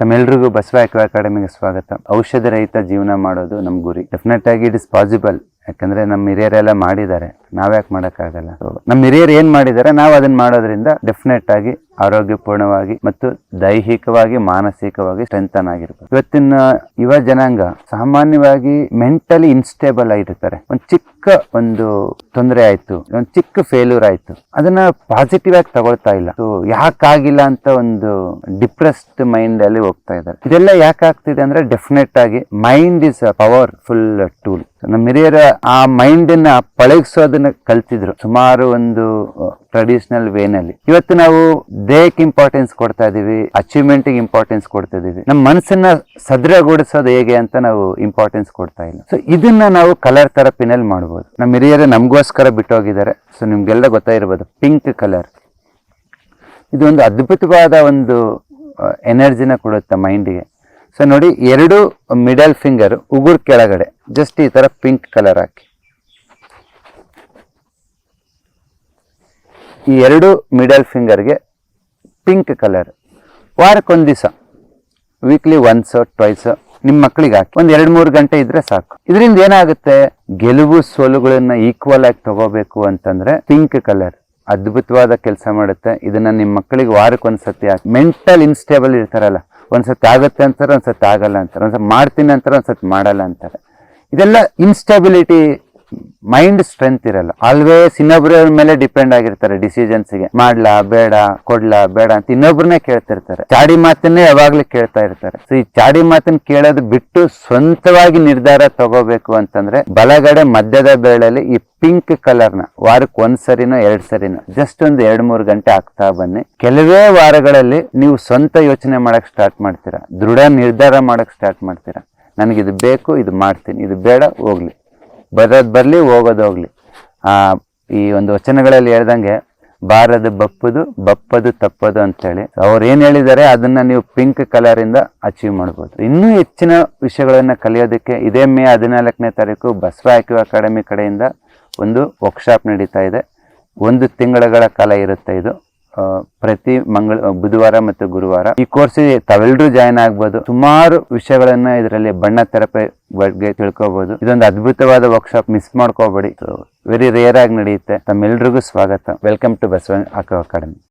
ತಮ್ಮೆಲ್ರಿಗೂ Basava aqua ಅಕಾಡೆಮಿಗೆ ಸ್ವಾಗತ. ಔಷಧ ರಹಿತ ಜೀವನ ಮಾಡೋದು ನಮ್ಮ ಗುರಿ. ಡೆಫಿನೆಟ್ ಆಗಿ ಇಟ್ ಇಸ್ ಪಾಸಿಬಲ್ ಯಾಕಂದ್ರೆ ನಮ್ಮ ಹಿರಿಯರೆಲ್ಲ ಮಾಡಿದ್ದಾರೆ. ನಾವ್ಯಾಕೆ ಮಾಡೋಕ್ಕಾಗಲ್ಲ. ನಮ್ಮ ಹಿರಿಯರು ಏನು ಮಾಡಿದ್ದಾರೆ ನಾವು ಅದನ್ನು ಮಾಡೋದ್ರಿಂದ ಡೆಫಿನೆಟ್ ಆಗಿ ಆರೋಗ್ಯಪೂರ್ಣವಾಗಿ ಮತ್ತು ದೈಹಿಕವಾಗಿ, ಮಾನಸಿಕವಾಗಿ ಸ್ಟ್ರೆಂಥನ್ ಆಗಿರ್ಬೇಕು. ಇವತ್ತಿನ ಯುವ ಜನಾಂಗ ಸಾಮಾನ್ಯವಾಗಿ ಮೆಂಟಲಿ ಇನ್ಸ್ಟೇಬಲ್ ಆಗಿರ್ತಾರೆ. ಒಂದು ಚಿಕ್ಕ ಒಂದು ತೊಂದರೆ ಆಯಿತು, ಒಂದು ಚಿಕ್ಕ ಫೇಲ್ಯೂರ್ ಆಯಿತು. ಅದನ್ನ ಪಾಸಿಟಿವ್ ಆಗಿ ತಗೊಳ್ತಾ ಇಲ್ಲ. ಯಾಕಾಗಿಲ್ಲ ಅಂತ ಒಂದು ಡಿಪ್ರೆಸ್ಡ್ ಮೈಂಡ್ ಅಲ್ಲಿ ಹೋಗ್ತಾ ಇದ್ದಾರೆ. ಇದೆಲ್ಲ ಯಾಕಾಗ್ತಿದೆ ಅಂದ್ರೆ ಡೆಫಿನೆಟ್ ಆಗಿ mind is a powerful tool ನಮ್ಮ ಹಿರಿಯರ ಆ ಮೈಂಡ್ ಅನ್ನ ಪಳಗಿಸೋದನ್ನ ಕಲ್ತಿದ್ರು. ಸುಮಾರು ಒಂದು ಟ್ರೆಡಿಷನಲ್ ವೇನಲ್ಲಿ. ಇವತ್ತು ನಾವು ದೇಹಕ್ಕೆ ಇಂಪಾರ್ಟೆನ್ಸ್ ಕೊಡ್ತಾ ಇದೀವಿ ಅಚೀವ್ಮೆಂಟ್ ಇಂಪಾರ್ಟೆನ್ಸ್ ಕೊಡ್ತಾ ಇದೀವಿ ನಮ್ಮ ಮನಸ್ಸನ್ನ ಸದೃಢಗೊಳಿಸೋದು ಹೇಗೆ ಅಂತ ನಾವು ಇಂಪಾರ್ಟೆನ್ಸ್ ಕೊಡ್ತಾ ಇಲ್ಲ. ಸೊ ಇದನ್ನ ನಾವು ಕಲರ್ ಥೆರಪಿನಲ್ಲಿ ಮಾಡ್ಬೋದು. ನಮ್ಮ ಹಿರಿಯರು ನಮಗೋಸ್ಕರ ಬಿಟ್ಟೋಗಿದ್ದಾರೆ. ಸೊ ನಿಮ್ಗೆಲ್ಲ ಗೊತ್ತಾಗಿರ್ಬೋದು ಪಿಂಕ್ ಕಲರ್ ಇದು ಒಂದು ಅದ್ಭುತವಾದ ಒಂದು ಎನರ್ಜಿನ ಕೊಡುತ್ತೆ ಮೈಂಡಿಗೆ ಸೊ ನೋಡಿ, ಎರಡು ಮಿಡಲ್ ಫಿಂಗರ್ ಉಗುರ್ ಕೆಳಗಡೆ ಜಸ್ಟ್ ಈ ತರ ಪಿಂಕ್ ಕಲರ್ ಹಾಕಿ. ಈ ಎರಡು ಮಿಡಲ್ ಫಿಂಗರ್ಗೆ ಪಿಂಕ್ ಕಲರ್ ವಾರಕ್ಕೊಂದು ದಿವಸ. ವೀಕ್ಲಿ ಒನ್ಸ್ ಟ್ವೈಸ್ ನಿಮ್ಮ ಮಕ್ಕಳಿಗೆ ಹಾಕಿ. ಒಂದು ಎರಡು ಮೂರು ಗಂಟೆ ಇದ್ರೆ ಸಾಕು. ಇದರಿಂದ ಏನಾಗುತ್ತೆ? ಗೆಲುವು ಸೋಲುಗಳನ್ನ ಈಕ್ವಲ್ ಆಗಿ ತಗೋಬೇಕು ಅಂತಂದ್ರೆ ಪಿಂಕ್ ಕಲರ್ ಅದ್ಭುತವಾದ ಕೆಲಸ ಮಾಡುತ್ತೆ. ಇದನ್ನ ನಿಮ್ಮ ಮಕ್ಕಳಿಗೆ ವಾರಕ್ಕೆ ಒಂದ್ಸತಿ ಹಾಕಿ. ಮೆಂಟಲ್ ಇನ್ಸ್ಟೇಬಲ್ ಇರ್ತಾರಲ್ಲ ಒಂದ್ಸತಿ ಆಗುತ್ತೆ ಅಂತಾರೆ ಒಂದ್ಸತಿ ಆಗಲ್ಲ ಅಂತಾರೆ. ಒಂದ್ಸತಿ ಮಾಡ್ತೀನಿ ಅಂತಾರೆ ಒಂದ್ಸತಿ ಮಾಡಲ್ಲ ಅಂತಾರೆ. ಇದೆಲ್ಲ ಇನ್ಸ್ಟೆಬಿಲಿಟಿ ಮೈಂಡ್ ಸ್ಟ್ರೆಂತ್ ಇರಲ್ಲ. ಆಲ್ವೇಸ್ ಇನ್ನೊಬ್ಬರ ಮೇಲೆ ಡಿಪೆಂಡ್ ಆಗಿರ್ತಾರೆ. ಡಿಸಿಷನ್ಸ್ಗೆ ಮಾಡ್ಲಾ, ಬೇಡ, ಕೊಡ್ಲಾ, ಬೇಡ ಅಂತ ಇನ್ನೊಬ್ರನ್ನೇ ಕೇಳ್ತಿರ್ತಾರೆ. ಚಾಡಿ ಮಾತನ್ನೇ ಯಾವಾಗ್ಲೂ ಕೇಳ್ತಾ ಇರ್ತಾರೆ. ಸೊ ಈ ಚಾಡಿ ಮಾತನ್ನ ಕೇಳೋದು ಬಿಟ್ಟು ಸ್ವಂತವಾಗಿ ನಿರ್ಧಾರ ತಗೋಬೇಕು ಅಂತಂದ್ರೆ, ಬಲಗಡೆ ಮಧ್ಯದ ಬೆರಳಲ್ಲಿ ಈ ಪಿಂಕ್ ಕಲರ್ನ ವಾರಕ್ಕೆ ಒಂದ್ ಸರಿನೋ ಎರಡ್ ಸರಿನೋ ಜಸ್ಟ್ ಒಂದು ಎರಡ್ ಮೂರು ಗಂಟೆ ಆಗ್ತಾ ಬನ್ನಿ. ಕೆಲವೇ ವಾರಗಳಲ್ಲಿ ನೀವು ಸ್ವಂತ ಯೋಚನೆ ಮಾಡಕ್ ಸ್ಟಾರ್ಟ್ ಮಾಡ್ತೀರಾ. ದೃಢ ನಿರ್ಧಾರ ಮಾಡಕ್ ಸ್ಟಾರ್ಟ್ ಮಾಡ್ತೀರಾ. ನನಗಿದು ಬೇಕು, ಇದು ಮಾಡ್ತೀನಿ. ಇದು ಬೇಡ, ಹೋಗ್ಲಿ. ಬರೋದ್ ಬರಲಿ, ಹೋಗೋದು ಹೋಗಲಿ. ಈ ಒಂದು ವಚನಗಳಲ್ಲಿ ಹೇಳ್ದಂಗೆ, ಬಾರದು ಬಪ್ಪದು ಬಪ್ಪದು ತಪ್ಪದು ಅಂತೇಳಿ. ಅವ್ರು ಏನು ಹೇಳಿದ್ದಾರೆ, ಅದನ್ನ ನೀವು ಪಿಂಕ್ ಕಲರಿಂದ ಅಚೀವ್ ಮಾಡ್ಬೋದು. ಇನ್ನೂ ಹೆಚ್ಚಿನ ವಿಷಯಗಳನ್ನು ಕಲಿಯೋದಕ್ಕೆ ಇದೇ ಮೇ ಹದಿನಾಲ್ಕನೇ ತಾರೀಕು ಬಸವ ಆಕ್ಯೂ ಅಕಾಡೆಮಿ ಕಡೆಯಿಂದ ಒಂದು ವರ್ಕ್ಶಾಪ್ ನಡೀತಾ ಇದೆ. ಒಂದು ತಿಂಗಳುಗಳ ಕಾಲ ಇರುತ್ತೆ ಇದು. ಪ್ರತಿ ಮಂಗಳ ಬುಧವಾರ ಮತ್ತು ಗುರುವಾರ ಈ ಕೋರ್ಸ್ ತಾವೆಲ್ಲರೂ ಜಾಯಿನ್ ಆಗ್ಬೋದು. ಸುಮಾರು ವಿಷಯಗಳನ್ನ ಇದರಲ್ಲಿ ಬಣ್ಣ ಥೆರಪಿ ಬಗ್ಗೆ ತಿಳ್ಕೊಬಹುದು ಇದೊಂದು ಅದ್ಭುತವಾದ ವರ್ಕ್ಶಾಪ್ ಮಿಸ್ ಮಾಡ್ಕೋಬೇಡಿ. ವೆರಿ ರೇರ್ ಆಗಿ ನಡೆಯುತ್ತೆ. ತಮ್ಮೆಲ್ರಿಗೂ ಸ್ವಾಗತ. Welcome to Basava academy